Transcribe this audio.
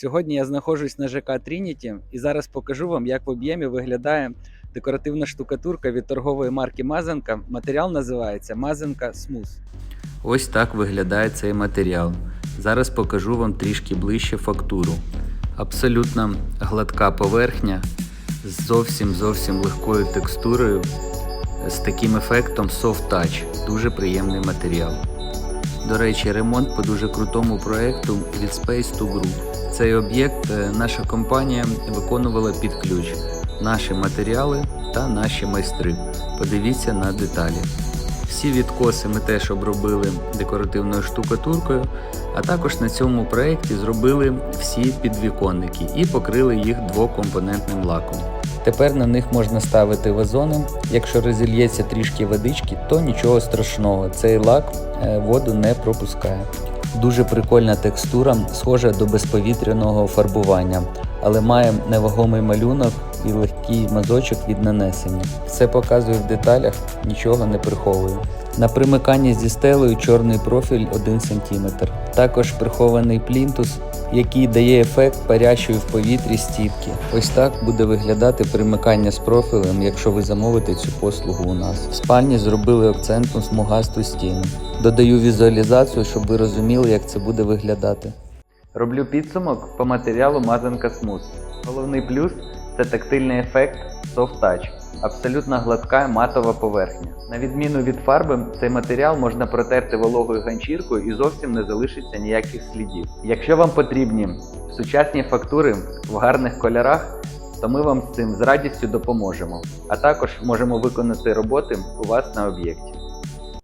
Сьогодні я знаходжусь на ЖК Трініті і зараз покажу вам, як в об'ємі виглядає декоративна штукатурка від торгової марки Мазанка. Матеріал називається Мазанка Смус. Ось так виглядає цей матеріал. Зараз покажу вам трішки ближче фактуру. Абсолютно гладка поверхня з зовсім зовсім легкою текстурою, з таким ефектом soft touch. Дуже приємний матеріал. До речі, ремонт по дуже крутому проекту від Space to Group. Цей об'єкт е, наша компанія виконувала під ключ. Наші матеріали та наші майстри. Подивіться на деталі. Всі відкоси ми теж обробили декоративною штукатуркою, а також на цьому проєкті зробили всі підвіконники і покрили їх двокомпонентним лаком. Тепер на них можна ставити вазони. Якщо розільється трішки водички, то нічого страшного. Цей лак е, воду не пропускає. Дуже прикольна текстура, схожа до безповітряного фарбування, але має невагомий малюнок і легкий мазочок від нанесення. Все показую в деталях, нічого не приховую. На примиканні зі стелею чорний профіль 1 см. Також прихований плінтус, який дає ефект парящої в повітрі стіпки. Ось так буде виглядати примикання з профілем, якщо ви замовите цю послугу у нас. В спальні зробили акцентну смугасту стіну. Додаю візуалізацію, щоб ви розуміли, як це буде виглядати. Роблю підсумок по матеріалу Мазанка Smooth. Головний плюс це тактильний ефект Soft Touch. Абсолютно гладка матова поверхня. На відміну від фарби, цей матеріал можна протерти вологою ганчіркою і зовсім не залишиться ніяких слідів. Якщо вам потрібні сучасні фактури в гарних кольорах, то ми вам з цим з радістю допоможемо. А також можемо виконати роботи у вас на об'єкті.